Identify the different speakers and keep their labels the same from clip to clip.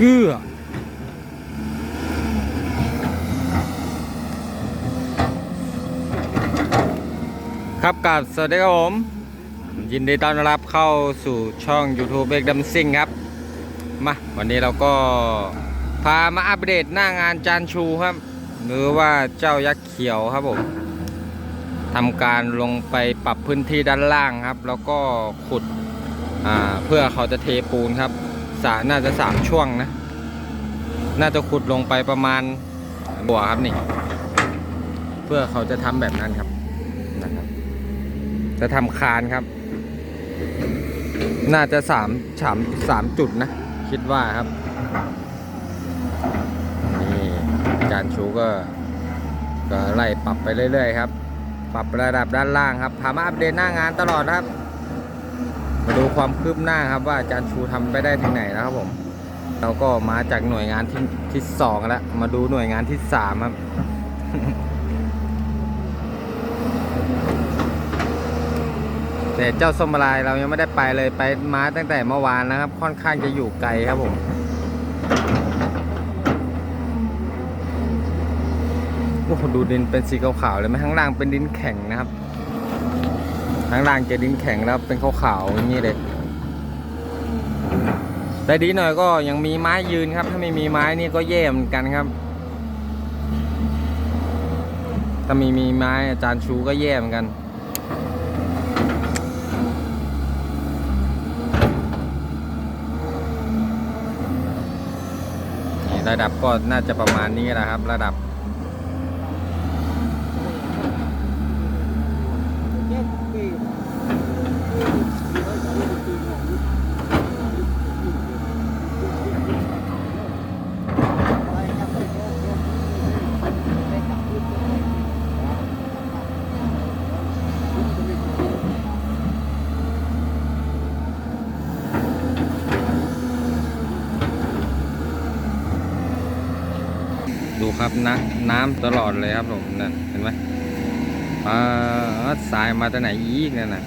Speaker 1: เอื้อครับกับสวัสดีครับผม ยินดีต้อนรับเข้าสู่ช่อง YouTube เอกดัมซิงครับ มาวันนี้เราก็พามาอัปเดตหน้างานจานชูครับหรือว่าเจ้ายักษ์เขียวครับผมทำการลงไปปรับพื้นที่ด้านล่างครับ แล้วก็ขุดเพื่อเขาจะเทปูนครับ สระน่าจะสามช่วงนะ น่าจะขุดลงไปประมาณบัวครับนี่ เพื่อเขาจะทำแบบนั้นครับนะครับ จะทำคานครับ น่าจะสามสามสามจุดนะ คิดว่าครับนี่อาจารชูก็ก็ไล่ปรับไปเรื่อยๆครับ ปรับระดับด้านล่างครับพามาอัปเดตหน้างานตลอดนะครับ มาดูความคืบหน้าครับว่าอาจารย์ชูทำไปได้ถึงไหนแล้วครับผม เราก็มาจากหน่วยงานที่ที่สองแล้ว มาดูหน่วยงานที่สามครับแต่เจ้าส้มลายเรายังไม่ได้ไปเลยไปมาตั้งแต่เมื่อวานนะครับ ค่อนข้างจะอยู่ไกลครับผม โอ้โหดูดินเป็นสีขาวๆเลยไหมข้างล่างเป็นดินแข็งนะครับ ข้างล่างจะดินแข็งแล้วเป็นขาวๆอย่างนี้เลยแต่ดีหน่อยก็ยังมีไม้ยืนครับ ถ้าไม่มีไม้นี่ก็แย่เหมือนกันครับ ถ้ามีมีไม้อาจารย์ชูก็แย่เหมือนกัน ระดับก็น่าจะประมาณนี้แหละครับ ระดับ ดูครับนะน้ำตลอดเลยครับผมนั่นเห็นไหมปลาสายมาจากไหนอีกนั่นน่ะ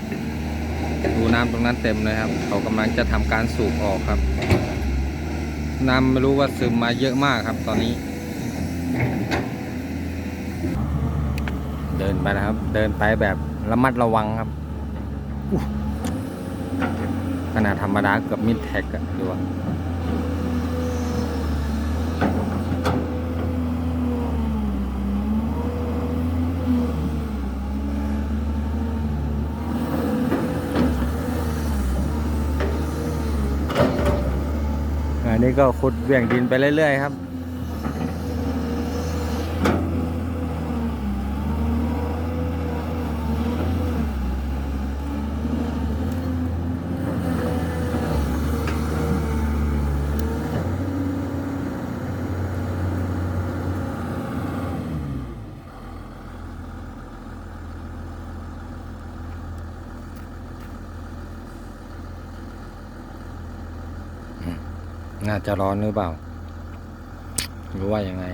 Speaker 1: ดูน้ำตรงนั้นเต็มเลยครับ เขากำลังจะทำการสูบออกครับ น้ำไม่รู้ว่าซึมมาเยอะมากครับตอนนี้ เดินไปนะครับ เดินไปแบบระมัดระวังครับขนาดธรรมดาเกือบมิดแท็กอะดูว่า อั นี้ก็ขุดเบี่ยงดินไปเรื่อยๆครับ น่าจะร้อนหรือเปล่า หรือว่ายังไง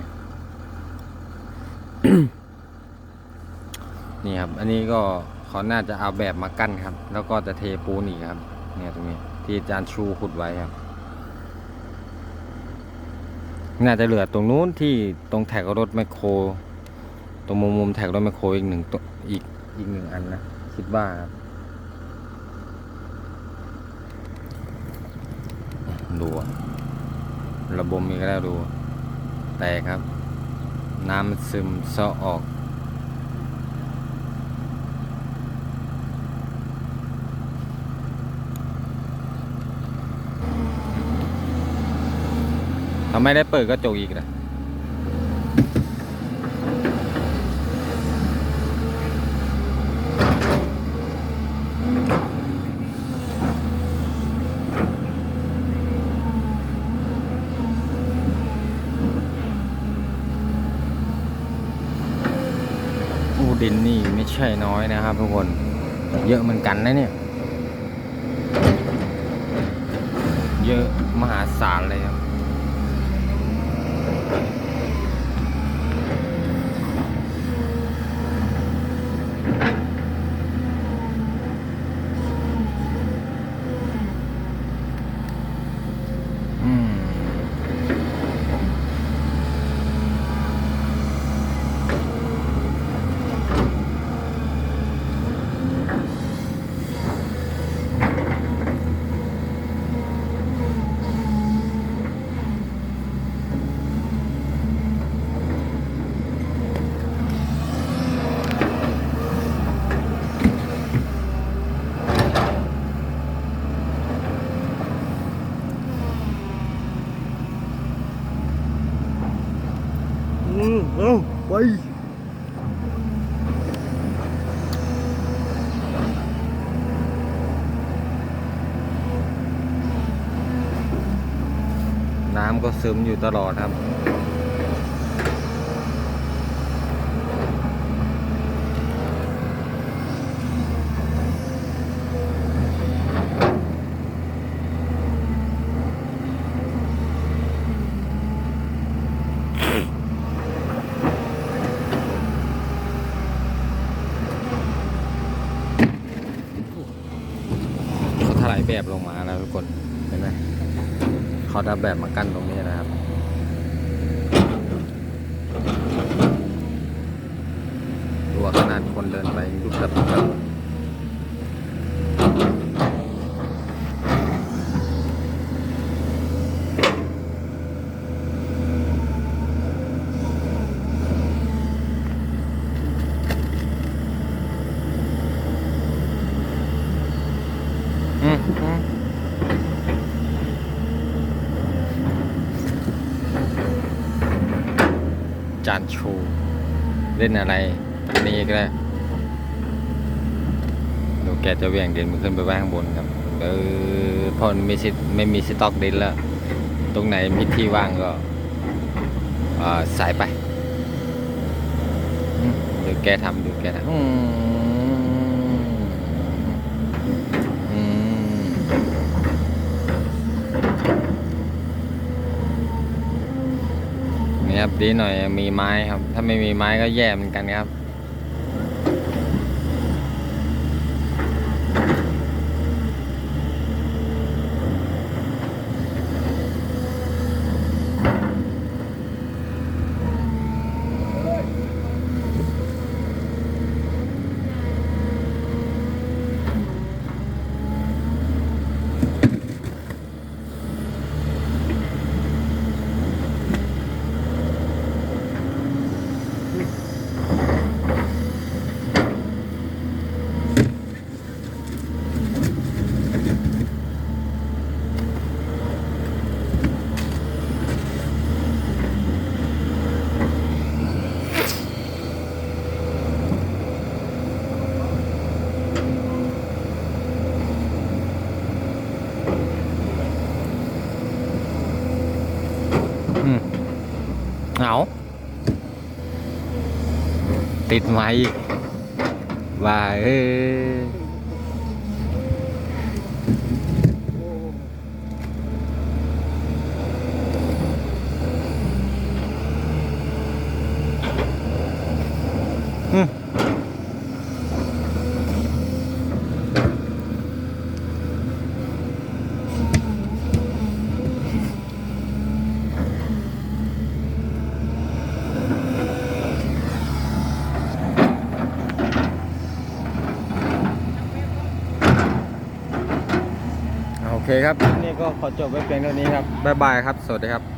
Speaker 1: นี่ครับ อันนี้ก็เขาน่าจะเอาแบบมากั้นครับ แล้วก็จะเทปูนอีกครับ เนี่ยตรงนี้ ที่อาจารย์ชูขุดไว้ครับ น่าจะเหลือตรงนู้นที่ตรงแท็กรถแมคโคร ตรงมุมมุมแท็กรถแมคโครอีกหนึ่งอีกอีกหนึ่งอันนะ คิดว่าครับดู ระบมอีกแล้วดู แต่ครับ น้ำซึมเซาะออก ทำไมได้เปิดกระจกอีกนะอู้ ดินนี่ไม่ใช่น้อยนะครับทุกคนเยอะเหมือนกันนะเนี่ย เยอะมหาศาลเลยครับ อืม อเอาไป น้ำ ก็ซึมอยู่ตลอดครับ เขาถลายแบบลงมาแล้วทุกคน เห็นไหม เขาทำแบบมากั้นตรงนี้นะครับ ตัวขนาดคนเดินไปยุบกับบ จานชู เล่นอะไรตรงนี้ก็ได้ดูแกจะเหวี่ยงดินมันขึ้นไปไว้ข้างบนครับเออพอมีสิไม่มีสต็อกดินแล้ว ตรงไหนมีที่ว่างก็สายไปดูแกทำดูแกทำอืมอืม นี่ครับดีหน่อยมีไม้ครับ ถ้าไม่มีไม้ก็แย่เหมือนกันครับ เอาติดไม้อีกว่าเอ้ยอื เคครับ นี่ก็ขอจบไว้เพียงเท่านี้ครับ บ๊ายบายครับ สวัสดีครับ